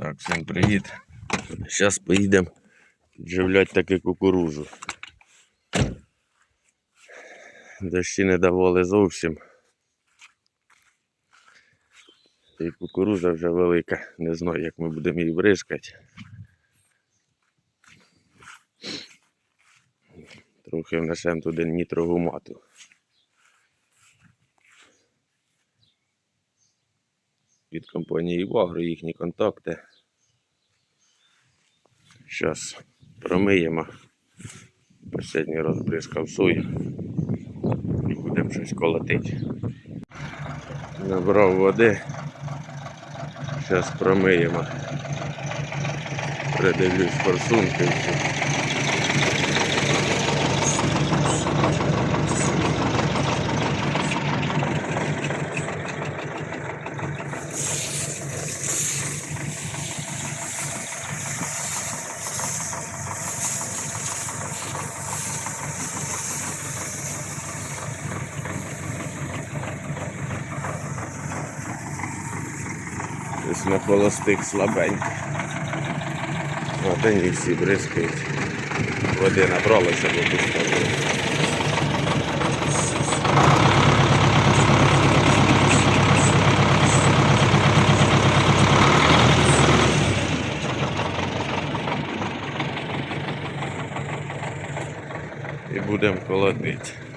Так, всім привіт. Зараз поїдемо підживляти таки кукурузу. Дощі не давали зовсім. І кукуруза вже велика. Не знаю, як ми будемо її бризкати. Трохи внесемо туди нітрогумату. Від компанії Вагро, їхні контакти. Зараз промиємо. Останній раз бризкав і будемо щось колотити. Набрав води. Зараз промиємо. Придивлюсь форсунки. Десь на холостих слабенько. Один їх всі бризкають. Води набралося до пустого. І будемо колотити.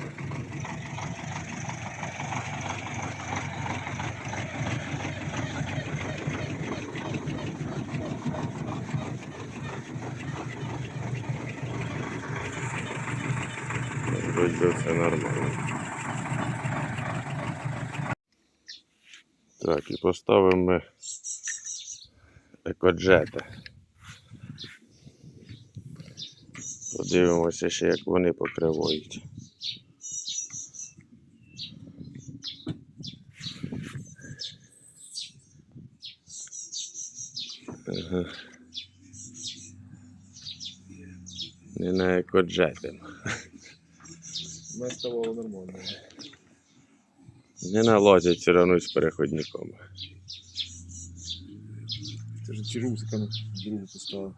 Вроде все нормально. Так, і поставимо ми екоджети. Подивимося ще, як вони покривають. Ага. Не на екоджети. Ставало нормально. Не налазять все одно з переходником. Це ж чарусика на другу поставив.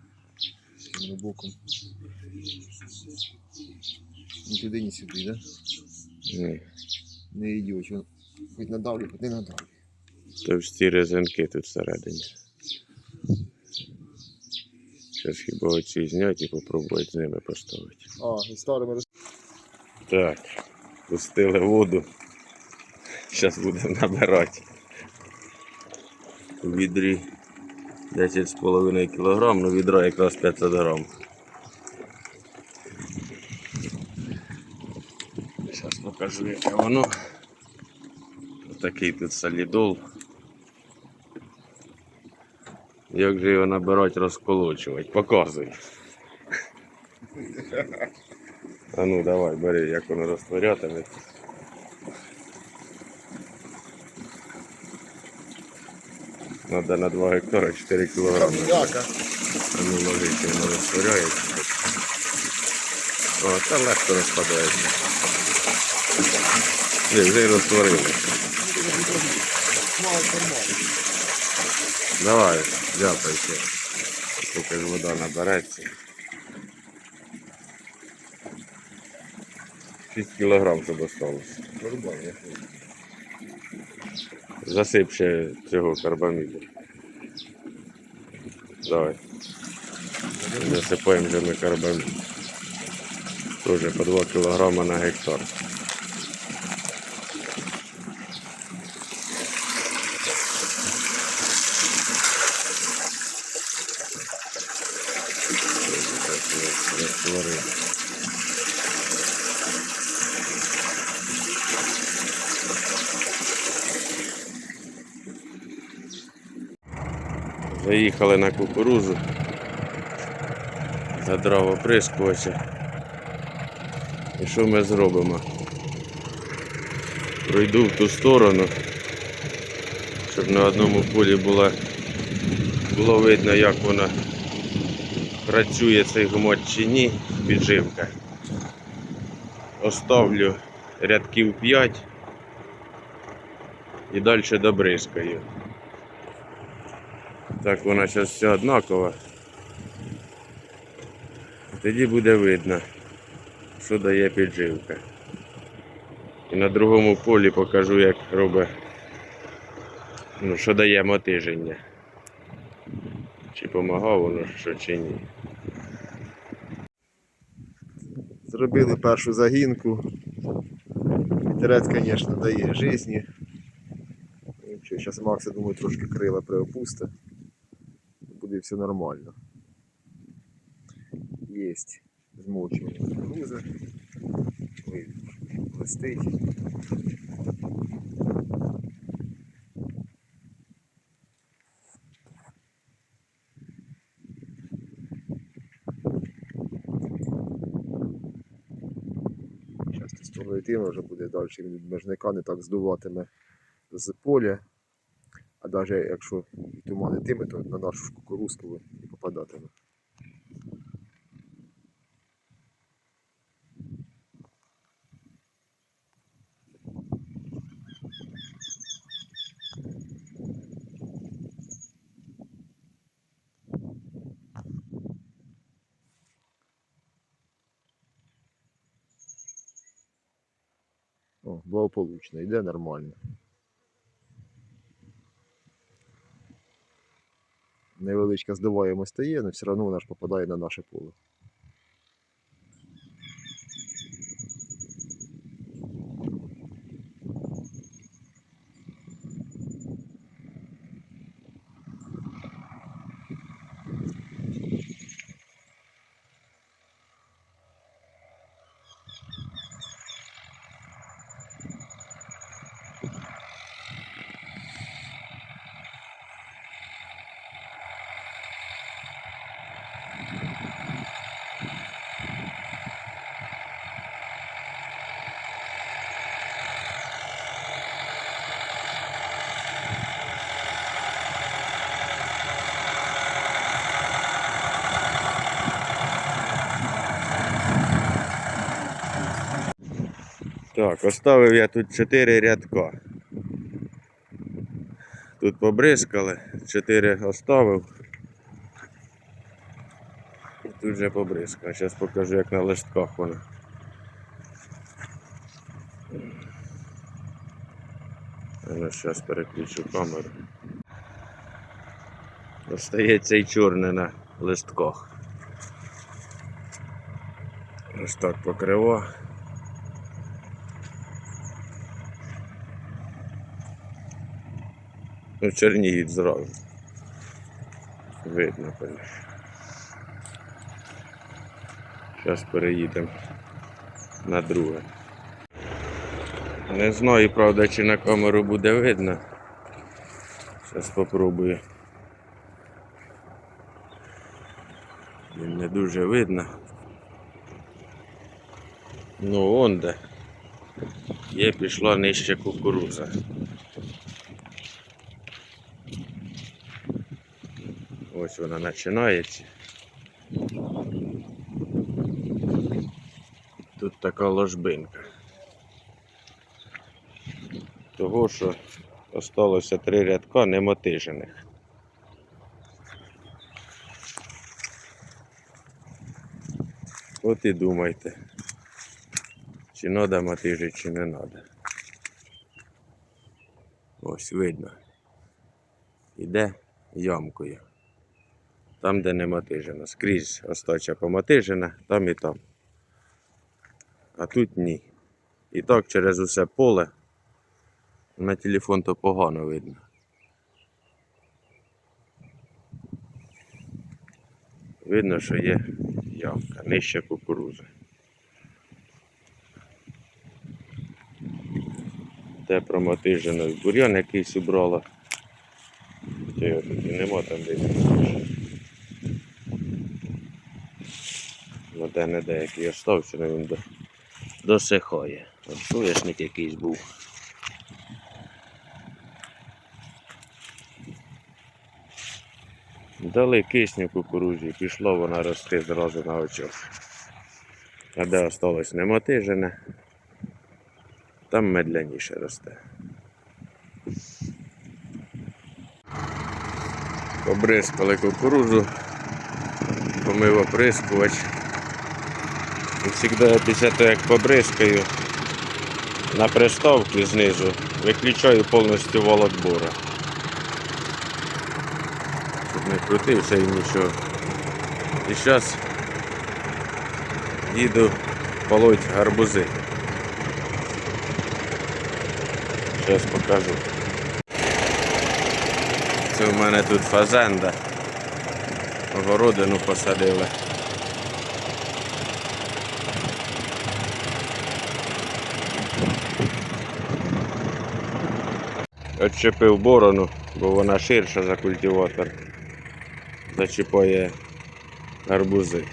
Боком. Ні туди, ні сюди, да? Ні. Не він Хоч надавлю, хоч не надавлю. Товсті резинки тут всередині. Зараз хіба оці зняти і попробувати з ними поставити. А, і старими. Так, пустили воду. Зараз будемо набирати. У відрі 10,5 кг, ну відро якраз 500 грам. Зараз покажу, яке воно. Такий тут солідол. Як же його набирати, розколочувати? Показуй. А ну давай, бери, як воно розтворятиметься. Надо на 2 гектара 4 кілограми. А ну ложити, воно розтворяється. О, та легко розпадається. Ні, вже й розтворилося. Давай, ще. Поки ж вода набереться. 6 кілограм, щоб осталося. Нормально. Засип ще цього карбаміду. Давай. Засипаємо вже ми карбамід. Тоже по 2 кілограма на гектар. Заїхали на кукурузу. Задрав оприскувача. І що ми зробимо? Пройду в ту сторону, щоб на одному полі було, було видно, як вона працює цей гмот чи ні, підживка. Оставлю рядків 5 і далі добризкаю. Так вона зараз вся однакова. Тоді буде видно, що дає підживка. І на другому полі покажу, як робить, ну, що дає мотиження. Чи помагав воно що чи ні. Зробили першу загінку. Вітерець, звісно, дає житті. Зараз Макс, я думаю, трошки крила приопусти. Буде все нормально. Єсть змочування. Ой, Листить. Зараз тестовою йтиме вже буде далі він межника не так здуватиме з поля. А навіть якщо туман йтиме, то на нашу кукурузку і попадатиме. О, благополучно, йде нормально. Невеличка здуваємость стає, але все одно вона ж попадає на наше поле. Так, оставив я тут 4 рядка. Тут побризкали, 4 оставив. І тут вже побризкав. Зараз покажу, як на листках воно. Ну, зараз переключу камеру. Остається і чорне на листках. Ось так покрива. Ну, чорніють зразу. Видно, конечно. Зараз переїдемо на друге. Не знаю, правда, чи на камеру буде видно. Зараз спробую. Не дуже видно. Ну, он де. Є пішла нижче кукуруза. Ось вона починається. Тут така ложбинка. Того, що осталося три рядка немотижених. От і думайте, чи треба мотижити, чи не треба. Ось видно. Іде ямкою. Там, де не мотижено. Скрізь остача помотижена, там і там. А тут ні. І так через усе поле на телефон то погано видно. Видно, що є ямка, нижче кукурузи. Те промотижено бур'ян якийсь убрала. Хоча його тут і нема там десь. Ну де не деякий але він до, досихає. От соняшник якийсь був. Дали кисню кукурузі, пішло вона рости зразу на очах. А де осталось немотижене, там медляніше росте. Обрискали кукурудзу, помив оприскувач. Завжди після як побризкаю, на приставці знизу виключаю повністю вал отбора. Щоб не крутився і нічого. І зараз їду полоть гарбузи. Зараз покажу. Це в мене тут фазенда. Огородину посадили. Отчепив борону, бо вона ширша за культиватор. Зачіпає гарбузи.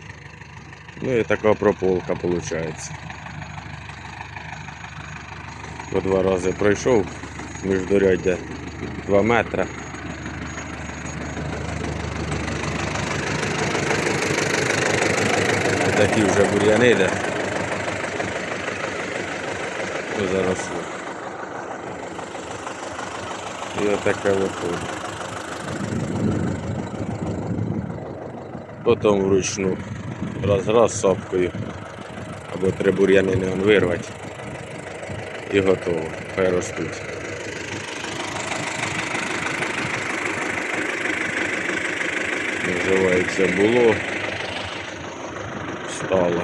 Ну і така прополка виходить. По два рази пройшов міждоряддя 2 метри. Такі вже бур'яни де. Ну, заросло. І отаке виходить. Потім вручну раз-раз сапкою. Або три бур'янини вирвати. І готово. Хай ростуть. Називається було. Стало.